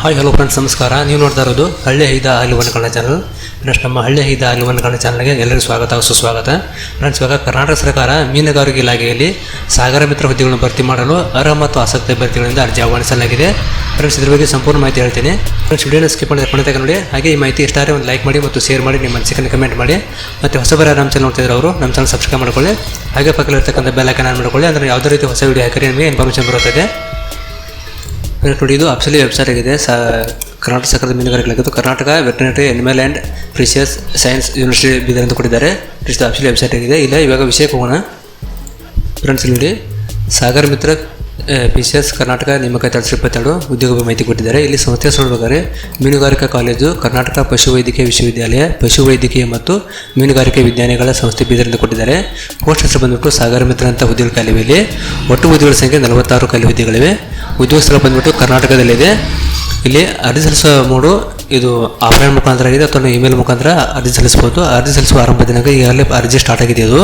Hi hello friends ನಮಸ್ಕಾರ. ನೀವು ನೋಡ್ತಾ ಇರೋದು ಹಳ್ಳಿ ಹೈದ ಹಾಲುವನ್ನ ಕನ್ನಡ ಚಾನಲ್ ಫ್ರೆಂಡ್ಸ್ ನಮ್ಮ ಹಳ್ಳಿ ಹೈದ ಹಾಲುವನ್ನ ಕನ್ನಡ ಚಾನಲ್ಗೆ ಎಲ್ಲರಿಗೂ ಸ್ವಾಗತ, ಸುಸ್ವಾಗತ. ಫ್ರೆಂಡ್ಸ್ ಇವಾಗ ಕರ್ನಾಟಕ ಸರ್ಕಾರ ಮೀನುಗಾರಿಕೆ ಇಲಾಖೆಯಲ್ಲಿ ಸಾಗರ ಮಿತ್ರ ಹುದ್ದೆಗಳನ್ನು ಭರ್ತಿ ಮಾಡಲು ಅರ್ಹ ಮತ್ತು ಆಸಕ್ತಿ ಅಭ್ಯರ್ಥಿಗಳಿಂದ ಅರ್ಜಿ ಆಹ್ವಾನಿಸಲಾಗಿದೆ. ಫ್ರೆಂಡ್ಸ್ ಇದ್ರ ಬಗ್ಗೆ ಸಂಪೂರ್ಣ ಮಾಹಿತಿ ಹೇಳ್ತೀನಿ. ಫ್ರೆಂಡ್ಸ್ ವಿಡಿಯೋನ ಸ್ಕಿಪ್ ಮಾಡಿ ತಗೊಂಡು ನೋಡಿ. ಹಾಗೆ ಈ ಮಾಹಿತಿ ಇಷ್ಟಾರೆ ಒಂದು ಲೈಕ್ ಮಾಡಿ ಮತ್ತು ಶೇರ್ ಮಾಡಿ, ನಿಮ್ಮ ಅನಿಸಿಕೆಯನ್ನು ಕಮೆಂಟ್ ಮಾಡಿ. ಮತ್ತು ಹೊಸಬರ ನಮ್ಮ ಚಾನಲ್ ನೋಡ್ತಿದ್ರು ಅವರು, ನಮ್ಮ ಚಾನಲ್ ಸಬ್ಸ್ಕ್ರೈಬ್ ಮಾಡ್ಕೊಳ್ಳಿ. ಹಾಗೆ ಪಕ್ಕದಲ್ಲಿರ್ತಕ್ಕಂಥ ಬೆಲ್ಲೈಕನ್ ಆನ್ ಮಾಡ್ಕೊಳ್ಳಿ. ಅಂದರೆ ಯಾವುದೇ ರೀತಿ ಹೊಸ ವಿಡಿಯೋ ಹಾಕಿದ್ರೆ ನಿಮಗೆ ಇನ್ಫಾರ್ಮೇಷನ್ ಬರುತ್ತದೆ. ನೋಡಿ, ಇದು ಅಪ್ಸಲಿ ವೆಬ್ಸೈಟ್ ಆಗಿದೆ. ಸ, ಕರ್ನಾಟಕ ಸರ್ಕಾರದ ಮೀನುಗಾರಿಕೆ Karnataka veterinary animal and fisheries science university Bidar ಅಂತ ಕೊಟ್ಟಿದ್ದಾರೆ. ಇಷ್ಟು ಅಪ್ಸಲಿ ವೆಬ್ಸೈಟ್ ಆಗಿದೆ. ಇಲ್ಲ, ಇವಾಗ ವಿಷಯಕ್ಕೆ ಹೋಗೋಣ. ಫ್ರೆಂಡ್ಸ್ ನೋಡಿ. ಸಾಗರ್ ಮಿತ್ರ ಪಿಸಿಎಸ್ ಕರ್ನಾಟಕ ನೇಮಕಾತಿ ಎರಡು ಸಾವಿರದ ಇಪ್ಪತ್ತೆರಡು ಉದ್ಯೋಗ ಮಾಹಿತಿ ಕೊಟ್ಟಿದ್ದಾರೆ. ಇಲ್ಲಿ ಸಂಸ್ಥೆ ನೋಡ್ಬೇಕಾದ್ರೆ ಮೀನುಗಾರಿಕಾ ಕಾಲೇಜು, ಕರ್ನಾಟಕ ಪಶುವೈದ್ಯಕೀಯ ವಿಶ್ವವಿದ್ಯಾಲಯ, ಪಶುವೈದ್ಯಕೀಯ ಮತ್ತು ಮೀನುಗಾರಿಕೆ ವಿಜ್ಞಾನಿಗಳ ಸಂಸ್ಥೆ ಬೀದರಿಂದ ಕೊಟ್ಟಿದ್ದಾರೆ. ಪೋಸ್ಟ್ ಹೆಸರು ಬಂದ್ಬಿಟ್ಟು ಸಾಗರ ಮಿತ್ರ ಅಂತ ಹುದ್ದೆಗಳ ಖಾಲಿವೆ ಒಟ್ಟು ಹುದ್ದೆಗಳ ಸಂಖ್ಯೆ ನಲವತ್ತಾರು ಖಾಲಿ ಹುದ್ದೆಗಳಿವೆ. ಉದ್ಯೋಗ ಸ್ಥಳ ಬಂದ್ಬಿಟ್ಟು ಕರ್ನಾಟಕದಲ್ಲಿದೆ ಇಲ್ಲಿ ಅರ್ಜಿ ಸಲ್ಲಿಸುವ ಮೂಡು ಇದು ಆಫ್ಲೈನ್ ಮುಖಾಂತರ ಆಗಿದೆ. ಅಥವಾ ಇಮೇಲ್ ಮುಖಾಂತರ ಅರ್ಜಿ ಸಲ್ಲಿಸ್ಬೋದು. ಅರ್ಜಿ ಸಲ್ಲಿಸುವ ಆರಂಭ ದಿನಾಂಕ ಈಗಾಗಲೇ ಅರ್ಜಿ ಸ್ಟಾರ್ಟ್ ಆಗಿದೆ ಇದು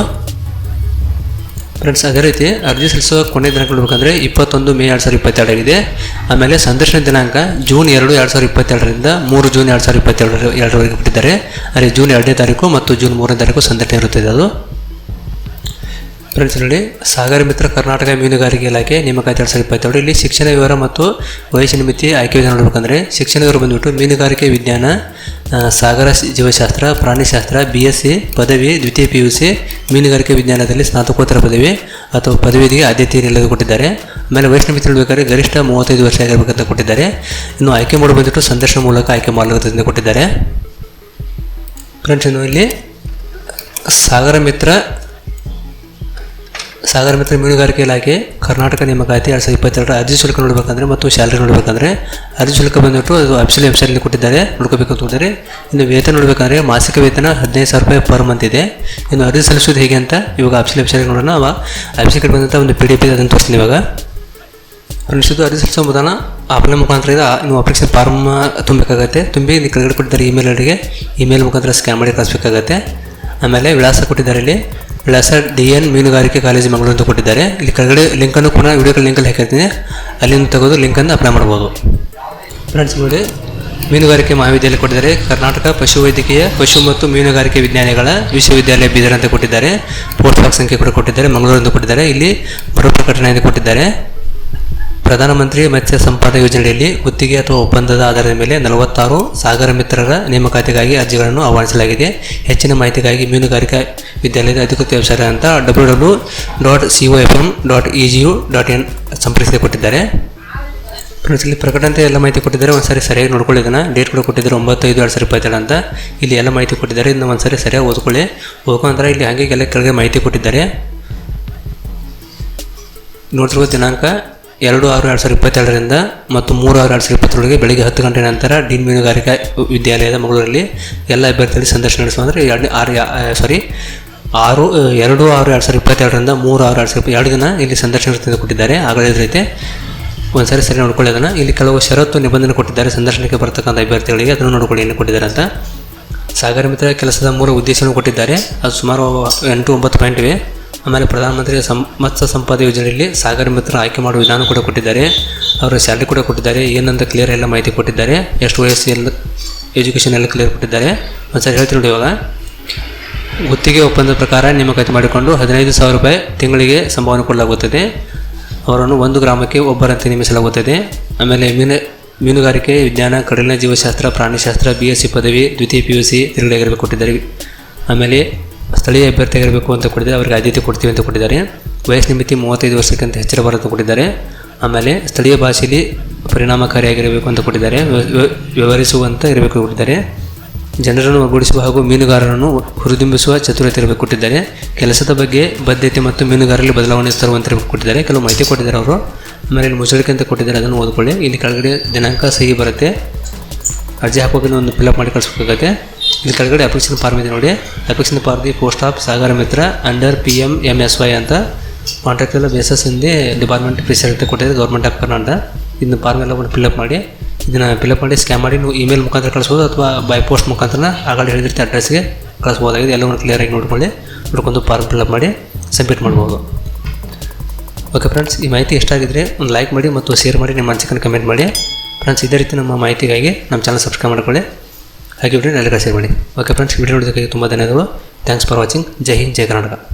ಫ್ರೆಂಡ್ಸ್, ಅದೇ ರೀತಿ ಅರ್ಜಿ ಸಲ್ಲಿಸುವ ಕೊನೆ ದಿನಾಂಕ ನೋಡ್ಬೇಕಂದ್ರೆ ಇಪ್ಪತ್ತೊಂದು ಮೇ ಎರಡು ಸಾವಿರದ ಇಪ್ಪತ್ತೆರಡಾಗಿದೆ ಆಮೇಲೆ ಸಂದರ್ಶನ ದಿನಾಂಕ ಜೂನ್ ಎರಡು ಎರಡು ಸಾವಿರದ ಇಪ್ಪತ್ತೆರಡರಿಂದ ಮೂರು ಜೂನ್ ಎರಡು ಸಾವಿರದ ಇಪ್ಪತ್ತೆರಡು ಎರಡರವರೆಗೆ ಬಿಟ್ಟಿದ್ದಾರೆ. ಅದೇ ಜೂನ್ ಎರಡನೇ ತಾರೀಕು ಮತ್ತು ಜೂನ್ ಮೂರನೇ ತಾರೀಕು ಸಂದರ್ಶನ ಇರುತ್ತದೆ ಅದು ಫ್ರೆಂಡ್ಸ್, ನೋಡಿ, ಸಾಗರ ಮಿತ್ರ ಕರ್ನಾಟಕ ಮೀನುಗಾರಿಕೆ ಇಲಾಖೆ ನೇಮಕಾತಿ ಎರಡು ಸಾವಿರದ ಇಪ್ಪತ್ತೆರಡು. ಇಲ್ಲಿ ಶಿಕ್ಷಣ ವಿವರ ಮತ್ತು ವಯಸ್ಸಿನ ಮಿತಿ ಆಯ್ಕೆ ವಿಧಾನ ನೋಡ್ಬೇಕಂದ್ರೆ ಶಿಕ್ಷಣ ವಿವರ ಬಂದ್ಬಿಟ್ಟು ಮೀನುಗಾರಿಕೆ ವಿಜ್ಞಾನ ಸಾಗರ ಜೀವಶಾಸ್ತ್ರ, ಪ್ರಾಣಿಶಾಸ್ತ್ರ ಬಿ ಎಸ್ ಸಿ ಪದವಿ, ದ್ವಿತೀಯ ಪಿ ಯು ಸಿ ಮೀನುಗಾರಿಕೆ ವಿಜ್ಞಾನದಲ್ಲಿ ಸ್ನಾತಕೋತ್ತರ ಪದವಿ ಅಥವಾ ಪದವಿಗೆ ಆದ್ಯತೆ ನೀಡಲು ಕೊಟ್ಟಿದ್ದಾರೆ. ಆಮೇಲೆ ವೈಷ್ಣವಿ ತಿಳಿಬೇಕಾದ್ರೆ ಗರಿಷ್ಠ ಮೂವತ್ತೈದು ವರ್ಷ ಆಗಿರಬೇಕಂತ ಕೊಟ್ಟಿದ್ದಾರೆ. ಇನ್ನು ಆಯ್ಕೆ ಮಾಡಿ ಬಂದ್ಬಿಟ್ಟು ಸಂದರ್ಶನ ಮೂಲಕ ಆಯ್ಕೆ ಮಾಡಲಾಗುತ್ತದೆ ಕೊಟ್ಟಿದ್ದಾರೆ. ಫ್ರೆಂಡ್ಸ್ ಇನ್ನು ಇಲ್ಲಿ ಸಾಗರ ಮಿತ್ರ ಸಾಗರ ಮಿತ್ರ ಮೀನುಗಾರಿಕೆ ಇಲಾಖೆ, ಕರ್ನಾಟಕ ನೇಮಕಾತಿ ಎರಡು ಸಾವಿರದ ಇಪ್ಪತ್ತೆರಡರ ಅರ್ಜಿ ಶುಲ್ಕ ನೋಡಬೇಕಂದ್ರೆ ಮತ್ತು ಸ್ಯಾಲ್ರಿ ನೋಡಬೇಕಂದ್ರೆ ಅರ್ಜಿ ಶುಲ್ಕ ಬಂದ್ಬಿಟ್ಟು ಅದು ಅಫಿಷಿಯಲ್ ವೆಬ್ಸೈಟಲ್ಲಿ ಕೊಟ್ಟಿದ್ದಾರೆ. ನೋಡ್ಕೋಬೇಕು ಅಂತಂದರೆ ಇನ್ನು ವೇತನ ನೋಡಬೇಕಂದ್ರೆ ಮಾಸಿಕ ವೇತನ ಹದಿನೈದು ಸಾವಿರ ರೂಪಾಯಿ ಪರ್ ಮಂತ್ ಇದೆ. ಇನ್ನು ಅರ್ಜಿ ಸಲ್ಲಿಸೋದು ಹೇಗೆ ಅಂತ ಇವಾಗ ಅಫಿಷಿಯಲ್ ವೆಬ್ಸೈಟ್ ನೋಡೋಣ. ಅವ ಅಫಿಷಿಯಲ್ ಬಂದಂಥ ಒಂದು ಪಿ ಡಿ ಪಿ ಅದನ್ನು ತೋರಿಸ್ತೀನಿ ಇವಾಗ. ಅನಿಸಿದ್ದು ಅರ್ಜಿ ಸಲ್ಲಿಸೋ ಮುದಾನ ಆಫ್ಲೈನ್ ಮುಖಾಂತರ ನೀವು ಅಪ್ಲಿಕೇಶನ್ ಫಾರ್ಮ್ ತುಂಬಬೇಕಾಗತ್ತೆ. ತುಂಬಿ ಕೆಳಗಡೆ ಕೊಟ್ಟಿದ್ದಾರೆ ಇಮೇಲ್ ಐಡಿಗೆ ಇಮೇಲ್ ಮುಖಾಂತರ ಸ್ಕ್ಯಾನ್ ಮಾಡಿ ಕಳಿಸ್ಬೇಕಾಗತ್ತೆ. ಆಮೇಲೆ ವಿಳಾಸ ಕೊಟ್ಟಿದ್ದಾರೆ ಇಲ್ಲಿ. ವಿಳಾಸ ಡಿ ಎನ್ ಮೀನುಗಾರಿಕೆ ಕಾಲೇಜು ಮಂಗಳೂರು ಅಂತ ಕೊಟ್ಟಿದ್ದಾರೆ. ಇಲ್ಲಿ ಕೆಳಗಡೆ ಲಿಂಕನ್ನು ಕೂಡ ವಿಡಿಯೋ ಲಿಂಕಲ್ಲಿ ಹಾಕಿರ್ತೀನಿ. ಅಲ್ಲಿಂದ ತೆಗೆದು ಲಿಂಕನ್ನು ಅಪ್ಲೈ ಮಾಡ್ಬೋದು ಫ್ರೆಂಡ್ಸ್ ನೋಡಿ, ಮೀನುಗಾರಿಕೆ ಮಹಾವಿದ್ಯಾಲಯ ಕೊಟ್ಟಿದ್ದಾರೆ. ಕರ್ನಾಟಕ ಪಶುವೈದ್ಯಕೀಯ ಪಶು ಮತ್ತು ಮೀನುಗಾರಿಕೆ ವಿಜ್ಞಾನಿಗಳ ವಿಶ್ವವಿದ್ಯಾಲಯ ಬೀದರ್ ಅಂತ ಕೊಟ್ಟಿದ್ದಾರೆ. ಪೋಸ್ಟ್ ಬಾಕ್ಸ್ ಸಂಖ್ಯೆ ಕೂಡ ಕೊಟ್ಟಿದ್ದಾರೆ. ಮಂಗಳೂರು ಅಂತ ಕೊಟ್ಟಿದ್ದಾರೆ. ಇಲ್ಲಿ ಬರೋ ಪ್ರಕಟಣೆ ಕೊಟ್ಟಿದ್ದಾರೆ. ಪ್ರಧಾನಮಂತ್ರಿ ಮತ್ಸ್ಯ ಸಂಪದ ಯೋಜನೆಯಲ್ಲಿ ಗುತ್ತಿಗೆ ಅಥವಾ ಒಪ್ಪಂದದ ಆಧಾರದ ಮೇಲೆ ನಲವತ್ತಾರು ಸಾಗರ ಮಿತ್ರರ ನೇಮಕಾತಿಗಾಗಿ ಅರ್ಜಿಗಳನ್ನು ಆಹ್ವಾನಿಸಲಾಗಿದೆ. ಹೆಚ್ಚಿನ ಮಾಹಿತಿಗಾಗಿ ಮೀನುಗಾರಿಕಾ ವಿದ್ಯಾಲಯದ ಅಧಿಕೃತ ವೆಬ್ಸೈಟ್ ಅಂತ W W dot C O F M dot E G U dot N ಸಂಪರ್ಕಿಸಿ ಕೊಟ್ಟಿದ್ದಾರೆ ಫ್ರೆಂಡ್ಸ್, ಇಲ್ಲಿ ಪ್ರಕಟಣೆ ಎಲ್ಲ ಮಾಹಿತಿ ಕೊಟ್ಟಿದ್ದಾರೆ. ಒಂದ್ಸರಿ ಸರಿಯಾಗಿ ನೋಡ್ಕೊಳ್ಳಿ ಇದನ್ನು. ಡೇಟ್ ಕೂಡ ಕೊಟ್ಟಿದ್ದಾರೆ ಒಂಬತ್ತು ಐದು ಎರಡು ಸಾವಿರ ಇಪ್ಪತ್ತೆರಡು ಅಂತ. ಇಲ್ಲಿ ಎಲ್ಲ ಮಾಹಿತಿ ಕೊಟ್ಟಿದ್ದಾರೆ. ಇದನ್ನ ಒಂದ್ಸರಿ ಸರಿಯಾಗಿ ಓದ್ಕೊಳ್ಳಿ. ಓದ್ಕೊಂಡ್ರೆ ಇಲ್ಲಿ ಹಾಗೆ ಎಲ್ಲ ಕೆಳಗೆ ಮಾಹಿತಿ ಕೊಟ್ಟಿದ್ದಾರೆ. ನೋಡ್ತಿರುವ ದಿನಾಂಕ. ಎರಡು ಆರು ಎರಡು ಸಾವಿರದ ಇಪ್ಪತ್ತೆರಡರಿಂದ ಮತ್ತು ಮೂರು ಆರು ಎರಡು ಸಾವಿರದ ಇಪ್ಪತ್ತೊಳಗೆ ಬೆಳಗ್ಗೆ ಹತ್ತು ಗಂಟೆ ನಂತರ ಡೀನ್ ಮೀನುಗಾರಿಕಾ ವಿದ್ಯಾಲಯದ ಮಂಗಳೂರಲ್ಲಿ ಎಲ್ಲ ಅಭ್ಯರ್ಥಿಗಳಿಗೆ ಸಂದರ್ಶನ ನಡೆಸುವ ಅಂದರೆ ಎರಡು ಆರು ಸಾರಿ ಆರು ಎರಡು ಆರು ಎರಡು ಸಾವಿರದ ಇಪ್ಪತ್ತೆರಡರಿಂದ ಮೂರು ಆರು ಎರಡು ಸಾವಿರದ ಎರಡು ದಿನ ಇಲ್ಲಿ ಸಂದರ್ಶನ ಕೊಟ್ಟಿದ್ದಾರೆ. ಆಗಲೇ ರೀತಿ ಒಂದ್ಸರಿ ಸರಿ ನೋಡ್ಕೊಳ್ಳಿ ಅದನ್ನು. ಇಲ್ಲಿ ಕೆಲವು ಷರತ್ತು ನಿಬಂಧನೆ ಕೊಟ್ಟಿದ್ದಾರೆ. ಸಂದರ್ಶನಕ್ಕೆ ಬರ್ತಕ್ಕಂಥ ಅಭ್ಯರ್ಥಿಗಳಿಗೆ ಅದನ್ನು ನೋಡ್ಕೊಳ್ಳಿ ಏನು ಕೊಟ್ಟಿದ್ದಾರೆ ಅಂತ. ಸಾಗರ ಮಿತ್ರ ಕೆಲಸದ ಮೂರು ಉದ್ದೇಶವನ್ನು ಕೊಟ್ಟಿದ್ದಾರೆ. ಅದು ಸುಮಾರು ಎಂಟು ಒಂಬತ್ತು ಪಾಯಿಂಟ್ ಇವೆ. ಆಮೇಲೆ ಪ್ರಧಾನಮಂತ್ರಿ ಸಂ, ಮತ್ಸ್ಯ ಸಂಪದ ಯೋಜನೆಯಲ್ಲಿ ಸಾಗರ ಮಿತ್ರ ಆಯ್ಕೆ ಮಾಡುವ ವಿಧಾನ ಕೂಡ ಕೊಟ್ಟಿದ್ದಾರೆ. ಅವರ ಸ್ಯಾಲ್ರಿ ಕೂಡ ಕೊಟ್ಟಿದ್ದಾರೆ. ಏನಂತ ಕ್ಲಿಯರ್ ಎಲ್ಲ ಮಾಹಿತಿ ಕೊಟ್ಟಿದ್ದಾರೆ. ಎಷ್ಟು ವಯಸ್ಸು ಎಲ್ಲ ಎಜುಕೇಷನ್ ಎಲ್ಲ ಕ್ಲಿಯರ್ ಕೊಟ್ಟಿದ್ದಾರೆ. ಒಂದ್ಸರಿ ಹೇಳ್ತೀನಿ ನೋಡಿ ಇವಾಗ. ಗುತ್ತಿಗೆ ಒಪ್ಪಂದ ಪ್ರಕಾರ ನೇಮಕಾತಿ ಮಾಡಿಕೊಂಡು ಹದಿನೈದು ಸಾವಿರ ರೂಪಾಯಿ ತಿಂಗಳಿಗೆ ಸಂಭಾವನೆ ಕೊಡಲಾಗುತ್ತದೆ. ಅವರನ್ನು ಒಂದು ಗ್ರಾಮಕ್ಕೆ ಒಬ್ಬರಂತೆ ನೇಮಿಸಲಾಗುತ್ತದೆ. ಆಮೇಲೆ ಮೀನು, ಮೀನುಗಾರಿಕೆ, ವಿಜ್ಞಾನ, ಕಡಲಿನ ಜೀವಶಾಸ್ತ್ರ, ಪ್ರಾಣಿಶಾಸ್ತ್ರ ಬಿ ಎಸ್ ಸಿ ಪದವಿ, ದ್ವಿತೀಯ ಪಿ ಯು ಸಿ ತಿರುಗಡೆಗೆ ಕೊಟ್ಟಿದ್ದಾರೆ. ಆಮೇಲೆ ಸ್ಥಳೀಯ ಅಭ್ಯರ್ಥಿಯಾಗಿರಬೇಕು ಅಂತ ಕೊಟ್ಟಿದ್ದಾರೆ. ಅವರಿಗೆ ಆದ್ಯತೆ ಕೊಡ್ತೀವಿ ಅಂತ ಕೊಟ್ಟಿದ್ದಾರೆ. ವಯಸ್ಸಿನ ಮಿತಿ ಮೂವತ್ತೈದು ವರ್ಷಕ್ಕಿಂತ ಹೆಚ್ಚಿರಬಾರದು ಕೊಟ್ಟಿದ್ದಾರೆ. ಆಮೇಲೆ ಸ್ಥಳೀಯ ಭಾಷೆಯಲ್ಲಿ ಪರಿಣಾಮಕಾರಿಯಾಗಿರಬೇಕು ಅಂತ ಕೊಟ್ಟಿದ್ದಾರೆ. ವ್ಯ- ವ್ಯ- ವ್ಯವಹರಿಸುವಂತ ಇರಬೇಕು ಕೊಟ್ಟಿದ್ದಾರೆ. ಜನರನ್ನು ಒಗ್ಗೂಡಿಸುವ ಹಾಗೂ ಮೀನುಗಾರರನ್ನು ಹುರಿದುಂಬಿಸುವ ಚತುರತೆ ಇರಬೇಕು ಕೊಟ್ಟಿದ್ದಾರೆ. ಕೆಲಸದ ಬಗ್ಗೆ ಬದ್ಧತೆ ಮತ್ತು ಮೀನುಗಾರರಲ್ಲಿ ಬದಲಾವಣೆ ತರುವಂತೆ ಕೊಟ್ಟಿದ್ದಾರೆ. ಕೆಲವು ಮಾಹಿತಿ ಕೊಟ್ಟಿದ್ದಾರೆ ಅವರು. ಆಮೇಲೆ ಮುಚ್ಚಳಿಕೆ ಅಂತ ಕೊಟ್ಟಿದ್ದಾರೆ. ಅದನ್ನು ಓದ್ಕೊಳ್ಳಿ. ಇಲ್ಲಿ ಕೆಳಗಡೆ ದಿನಾಂಕ ಸಹಿ ಬರುತ್ತೆ. ಅರ್ಜಿ ಹಾಕೋಕೆ ಒಂದು ಫಿಲಪ್ ಮಾಡಿ ಕಳಿಸ್ಬೇಕಾಗತ್ತೆ. ಇಲ್ಲಿ ಕೆಳಗಡೆ ಅಪ್ಲಿಕೇಶನ್ ಫಾರ್ಮ್ ಇದೆ ನೋಡಿ. Application form the post of Sagar Mitra under P M M S Y ಅಂತ ಕಾಂಟ್ರಾಕ್ಟ್ ಎಲ್ಲ ಬೇಸಸ್ ಹಿಂದೆ ಡಿಪಾರ್ಟ್ಮೆಂಟ್ ಫೆಸಿಲಿಟಿ ಕೊಟ್ಟಿದೆ ಗೌರ್ಮೆಂಟ್ ಆಫ್ ಕರ್ನಾಟಕ ಇದನ್ನ ಫಾರ್ಮ್ ಎಲ್ಲ ಒಂದು ಫಿಲ್ಅಪ್ ಮಾಡಿ. ಇದನ್ನು ಫಿಲ್ಅಪ್ ಮಾಡಿ ಸ್ಕ್ಯಾನ್ ಮಾಡಿ, ನೀವು ಇಮೇಲ್ ಮುಖಾಂತರ ಕಳಿಸ್ಬೋದು ಅಥವಾ ಬೈ ಪೋಸ್ಟ್ ಮುಖಾಂತರ ಆಗಲೇ ಹೇಳಿದಿರ್ತೀವಿ ಅಡ್ರೆಸ್ಗೆ ಕಳಿಸ್ಬೋದಾಗಿದೆ. ಎಲ್ಲವನ್ನು ಕ್ಲಿಯರಾಗಿ ನೋಡ್ಕೊಳ್ಳಿ ನೋಡ್ಕೊಂಡು ಫಾರ್ಮ್ ಫಿಲ್ಅಪ್ ಮಾಡಿ ಸಬ್ಮಿಟ್ ಮಾಡ್ಬೋದು. ಓಕೆ ಫ್ರೆಂಡ್ಸ್ ಈ ಮಾಹಿತಿ ಇಷ್ಟ ಆಗಿದ್ರೆ ಒಂದು ಲೈಕ್ ಮಾಡಿ ಮತ್ತು ಶೇರ್ ಮಾಡಿ, ನಿಮ್ಮ ಅನಿಸಿಕೆಯನ್ನು ಕಮೆಂಟ್ ಮಾಡಿ. ಫ್ರೆಂಡ್ಸ್ ಇದೇ ರೀತಿ ನಮ್ಮ ಮಾಹಿತಿಗಾಗಿ ನಮ್ಮ ಚಾನಲ್ ಸಬ್ಸ್ಕ್ರೈಬ್ ಮಾಡ್ಕೊಳ್ಳಿ. ಹಾಗೆ ವಿಡಿಯೋ ಎಲ್ಲರಿಗೂ ಶೇರ್ ಮಾಡಿ ಓಕೆ ಫ್ರೆಂಡ್ಸ್ ವಿಡಿಯೋ ನೋಡೋದಕ್ಕೆ ತುಂಬ ಧನ್ಯವಾದಗಳು. ಥ್ಯಾಂಕ್ಸ್ ಫಾರ್ ವಾಚಿಂಗ್ ಜೈ ಹಿಂದ್, ಜೈ ಕರ್ನಾಟಕ.